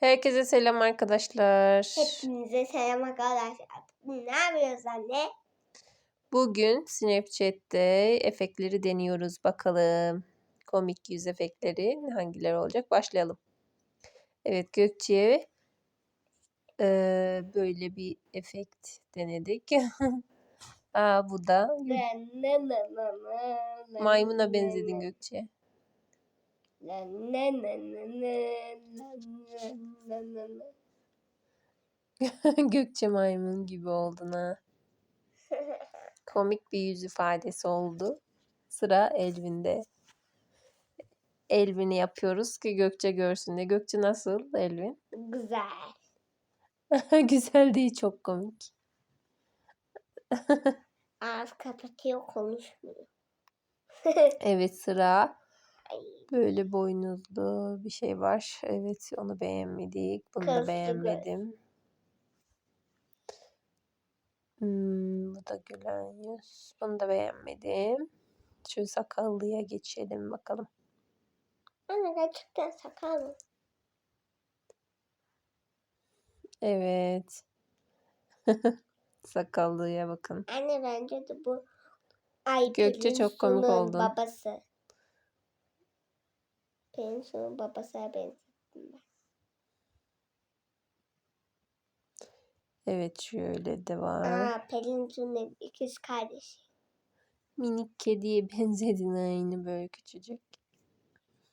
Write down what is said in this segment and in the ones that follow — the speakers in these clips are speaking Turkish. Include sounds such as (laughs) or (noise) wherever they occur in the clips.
Herkese selam arkadaşlar. Hepinize selam arkadaşlar. Ne yapıyoruz anne? Bugün Snapchat'te efektleri deniyoruz. Bakalım komik yüz efektleri hangileri olacak? Başlayalım. Evet Gökçe'ye eee, böyle bir efekt denedik. (laughs) Aa, bu da maymuna benzedin Gökçe. Ne ne ne ne ne ne ne ne. (laughs) Gökçe maymun gibi oldun ha. (laughs) Komik bir yüz ifadesi oldu. Sıra Elvin'de. Elvin'i yapıyoruz ki Gökçe görsün diye. Gökçe nasıl Elvin? Güzel. (laughs) Güzel değil çok komik. Ağız kapatıyor konuşmuyor. evet sıra böyle boynuzlu bir şey var. Evet onu beğenmedik. Bunu da beğenmedim. Hmm, bu da gülen yüz. Bunu da beğenmedim. Şu sakallıya geçelim bakalım. Anne gerçekten sakal mı? Evet. (laughs) Sakallıya bakın. Anne bence de bu Ay Gökçe çok komik Pelinsu'nun oldun. babası. Pelinsu'nun babasına benzettim ben. Evet şöyle de var. Aa, Pelinsu'nun ikiz kardeşi. Minik kediye (laughs) benzedin aynı böyle küçücük.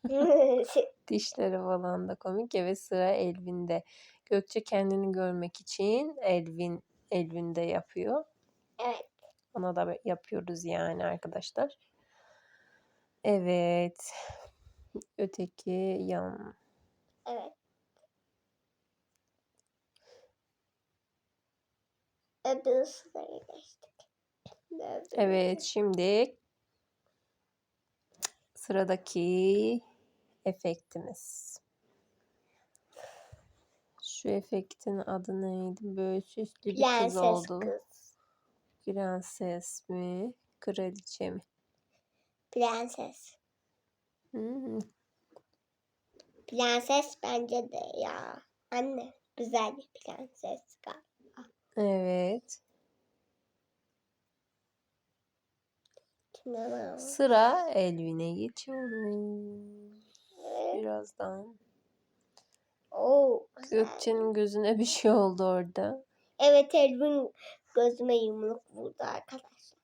(laughs) Dişleri falan da komik. Evet sıra Elvin'de. Gökçe kendini görmek için Elvin Elvin'de yapıyor. evet. Ona da yapıyoruz yani arkadaşlar. Evet. Öteki yan. Evet. Öbür sıraya geçtik. Öbür- Evet şimdi sıradaki efektimiz. Şu efektin adı neydi? Böyle süslü bir kız Prenses oldu. kız. Prenses mi? Kraliçe mi? Prenses. Hmm, Prenses bence de ya. Anne güzel bir prenses galiba. Evet. Tamam. Sıra Elvin'e geçiyoruz. Evet. Birazdan. Oo. Gökçe'nin gözüne bir şey oldu orada. Evet Elvin gözüme yumruk vurdu arkadaşlar.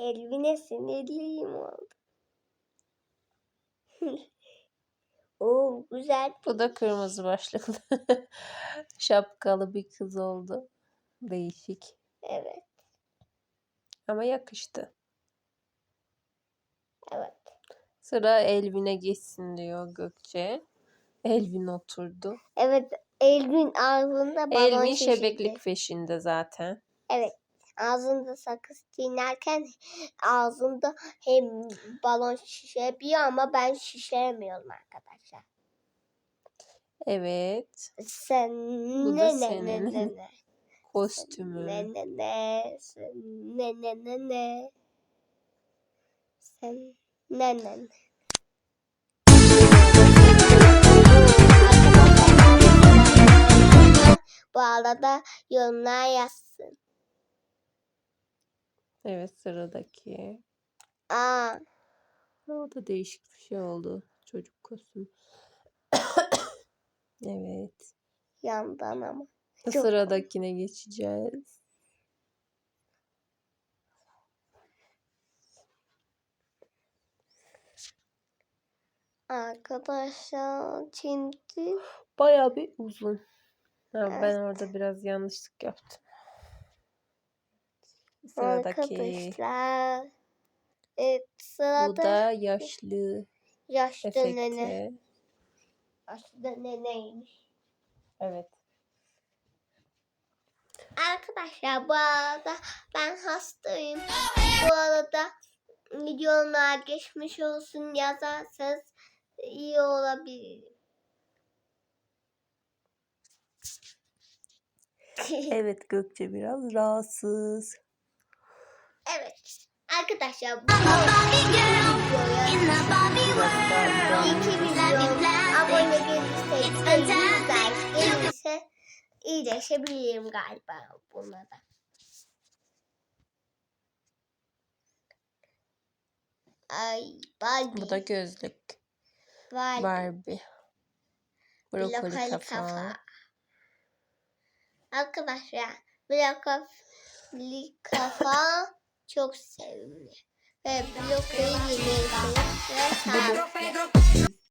Elvin'e sinirliyim oldu. (laughs) Oo güzel. Bu da kırmızı başlıklı. (laughs) Şapkalı bir kız oldu. Değişik. Evet, Ama yakıştı. evet. Sıra Elvin'e geçsin diyor Gökçe. Elvin oturdu. Evet, Elvin ağzında balon Elvin şebeklik peşinde zaten. Evet. Ağzında sakız çiğnerken ağzında hem balon şişebiliyor ama ben şişiremiyorum arkadaşlar. Evet. Sen Bu da ne ne senin ne ne ne. (laughs) Kostümü. Ne ne ne. Sen ne ne ne ne. Sen ne ne ne. Bu arada yorumlar yazsın. Evet sıradaki. Aa, O da değişik bir şey oldu. Çocuk kostümü. (coughs) evet. yandan ama. Çok Sıradakine geçeceğiz. Arkadaşlar şimdi Bayağı bir uzun. Ha, ben Evet. orada biraz yanlışlık yaptım. Sıradaki. arkadaşlar evet, Bu sırada da yaşlı yaşlı nene. efekti. Yaşlı neneymiş. Evet. Arkadaşlar bu arada ben hastayım. Bu arada videolar geçmiş olsun yazarsanız iyi olabilir. Evet Gökçe biraz rahatsız. Arkadaşlar bu abone gelirse, iyileşebilirim galiba buna da. Ay Barbie. Bu da gözlük. Barbie. Barbie. Brokoli kafa. kafa. Arkadaşlar blokoli kafa çok sevimli. Ve blokoli yemeği ve.